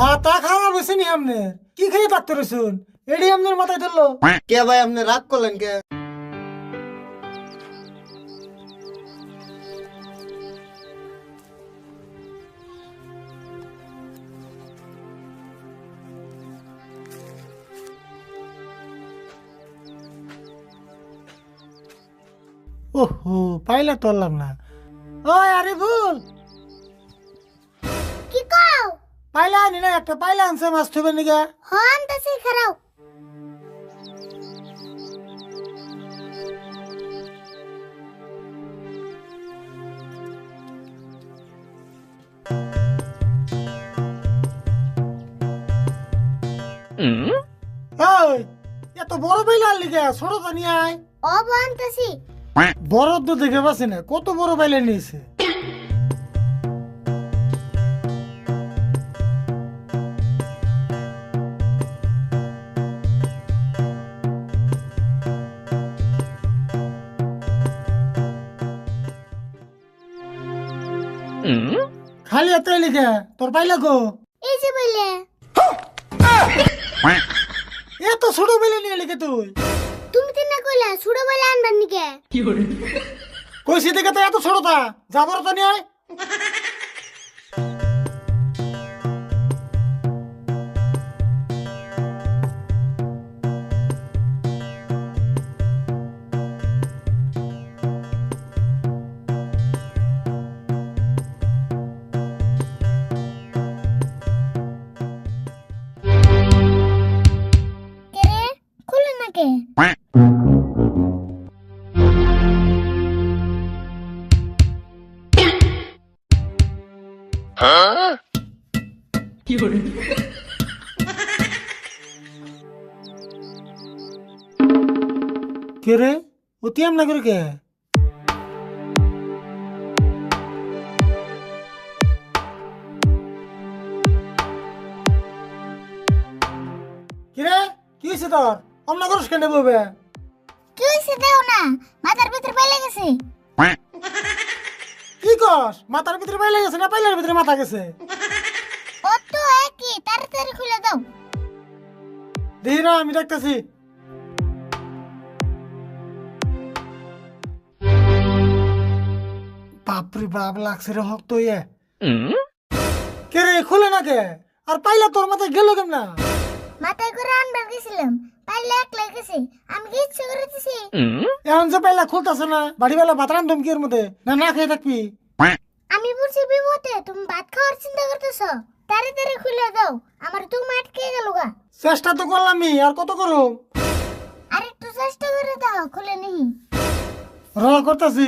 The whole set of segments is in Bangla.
মাথা খারাপ হয়েছে নি আমনে? কি খেয়ে ডাক্তার হয়েছুন এডি আমনের মাথায় ধরলো। কে ভাই আপনি রাগ করলেন কে? ওহো পাইলা তোরলাম না। ওই আরে ভুল। কি কও? পাইলা আনি না একটা পাইলা আনছে মাছ থুবে নিগা। হন তাসি খারাও ওই এত বড় পাইলা আনলি গে ছোট তো নিয়ে আয়। ও বন বড় দেখে পাচ্ছি না কত বড় বাইলে নিয়েছে। খালি এত লিখে তোর পাইলা গো। এই যে বলে এত ছোট পাইলা নিয়ে লিখে তুই। তুমি তো না কইলা, ছুড়ো বলে আনবার নিকে। কইছি দেখে তো এত ছোটটা যাবর তো নিয়ে কে রে অতি আম না করে কে কিরে কি হয়েছে তোর অমনা করস কেন বলবে কি হইছে দেও না মাথার ভিতর পাইলে গেছে কি কস? মাথার ভিতরে পাইলে গেছে না পাইলার ভিতরে মাথা গেছে? ও তো একই তাড়াতাড়ি খুলে দাও। দেখি না আমি দেখতেছি বাপরে বাপ লাগছে রে হক তো ইয়ে। কে রে খুলে না কে? আর পাইলা তোর মাথায় গেল কেম না মাথায় করে আনবার গেছিলাম পাইলে একলাই গেছে আমি কি ইচ্ছে করে দিছি এখন যে পাইলা খুলতেছে না বাড়ি বেলা ভাত রান্ধম কি এর মধ্যে? না না খেয়ে থাকবি। আমি বুঝছি বিপদে তুমি ভাত খাওয়ার চিন্তা করতেছ? তাড়াতাড়ি খুলে দাও আমার তুমি আটকে গেল গা। চেষ্টা তো করলামই আর কত করো? আর একটু চেষ্টা করে দাও খুলে নিহি র করতেছি।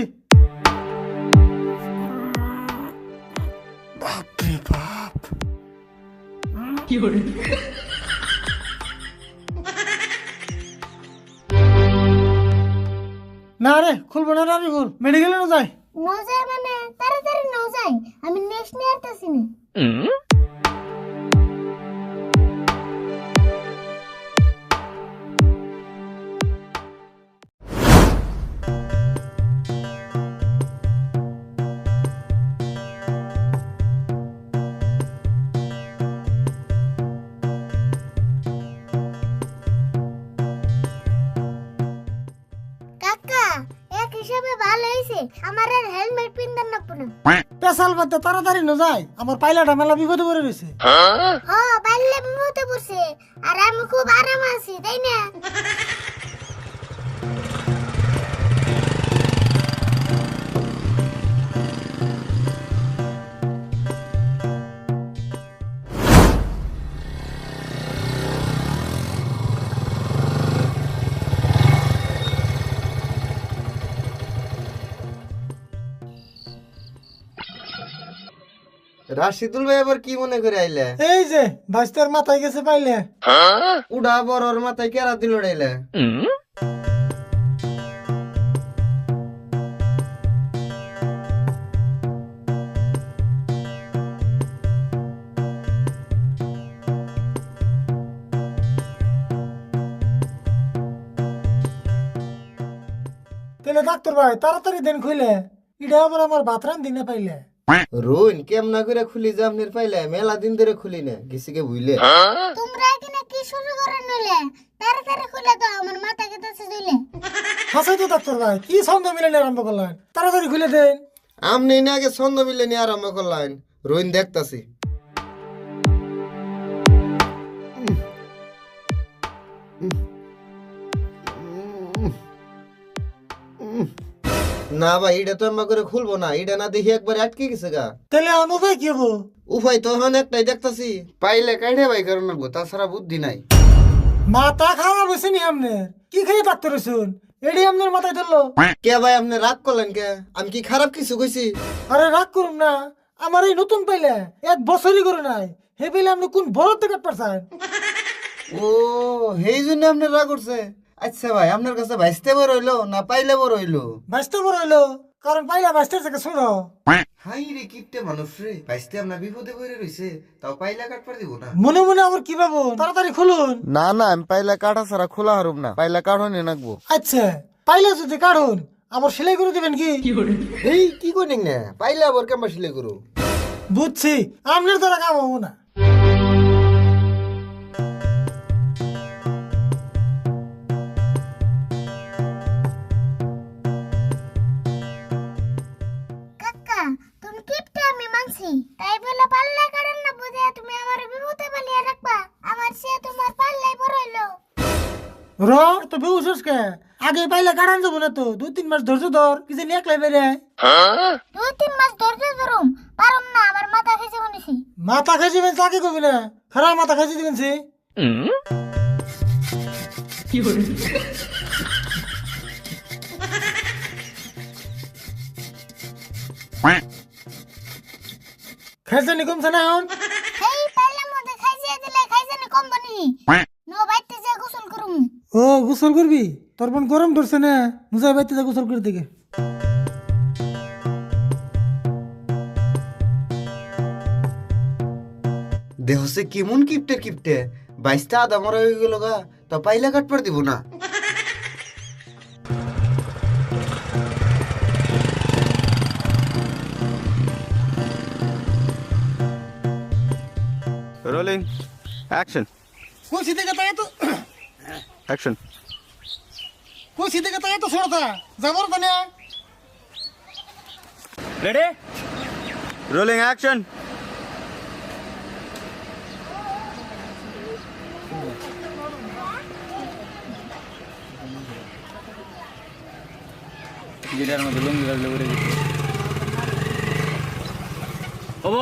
বাপরে বাপ। না রে খুলবো না রানি খুল। মেডিকেলে না যাই। ন যায় মানে তাড়াতাড়ি ন যায় আমি নেক্সট নিয়ে আসতেছি না। কাকা এক হিসাবে ভালো হয়েছে আমার আর হেলমেট পিনতেন না। পুরো পেশাল বাদে তাড়াতাড়ি না যাই। আমার পাইলাটা মেলা বিপদে পড়ে রয়েছে। ও পাইলে বিপদে পড়ছে। আর আমি খুব আরাম আছি তাই না? রাশিদুল ভাই আবার কি মনে করে আইলে? এই যে বাইস্তার মাথায় গেছে পাইলে। উড়া বড়র মাথায় কেরা দিল ডাইলে? তাহলে ডাক্তার ভাই তাড়াতাড়ি দেন খুলে এটা আবার আমার বাথরাম দিনে পাইলে। রোন কেমনা করে খুলি যে আপনার পাইলে? মেলা দিন ধরে খুলি না। কিছু গেছিকে বুঝলে তোমরা এখানে কি শুরু করে নিলে? তাড়াতাড়ি খুলে দাও আমার মাথা কেটেছে দিলে হাসাই তো ডাক্তার ভাই কি ছন্দ মিলানি আরম্ভ করলেন? তাড়াতাড়ি খুলে দেন। আপনি না আগে ছন্দ মিলে নিয়ে আরম্ভ করলেন। রোন দেখতাছি। না ভাই এটা তো আমরা করে খুলবো না। এটা না দেখি একবার আটকে গেছে গা। তাহলে আমার উপায় কি হব? উপায় তো এখন একটাই দেখতাছি। পাইলে কাইডে ভাই কারণ লাগবো তাছাড়া বুদ্ধি নাই। মাথা খারাপ হয়েছে নি আপনার কি খেয়ে ডাক্তার হয়েছেন এডি আপনার মাথায় ধরলো। কে ভাই আপনি রাগ করলেন কে? আমি কি খারাপ কিছু কইছি? আরে রাগ করুন না আমার এই নতুন পাইলে এক বছরই করে নাই। হে পাইলে আপনি কোন বড় থেকে পারছেন ও সেই জন্য আপনি রাগ করছে আচ্ছা ভাই আপনার কাছে ভাইস্তে বড় হইল না পাইলে বড় হইল? বাঁচতে বড় হইল কারণ পাইলা বাঁচতে থেকে শুনো হাই রে কিপটে মানুষ রে। ভাইস্তে আপনার বিপদে পড়ে রইছে তাও পাইলা কাট পার দিব না। মনে মনে আবার কি ভাবো? তাড়াতাড়ি খুলুন। না না আমি পাইলা কাটা ছাড়া খোলা হারুম না। পাইলা কাঠো নিয়ে নাকবো। আচ্ছা পাইলে যদি কাটুন আমার সেলাই করে দিবেন কি? এই কি করেন না? পাইলা আবার কেমন সিলে করু? বুঝছি আপনার দ্বারা কাম হব না। র তো বেউসস কে? আগে পাইলে কাটান যাব না তো। দুই তিন মাস ধৈর্য ধর কি জানি একলাই বেড়ে দুই তিন মাস ধৈর্য ধরুম পারুম না আমার মাথা খেছে বলেছি মাথা খাইছি বেন চাকি কবি না খারাপ মাথা খাইছি দিবেন সে খাইছে নি কমছে না এখন ও গোসল করবি? তোর বোন গরম ধরছে না। মুজাই বাইতে যা গোসল করে দিকে দেহ সে কেমন কিপটে কিপটে? বাইশটা আদা মরা হয়ে গেল গা। তা পাইলা কাট পার দিব না। Rolling. Action. কইছি থেকে তাই তো Action. কইছি থেকে তাই তো সরতা যাবর তো না Ready? Rolling action. যেটার মধ্যে লুঙ্গি গাছ লেগে গেছে হব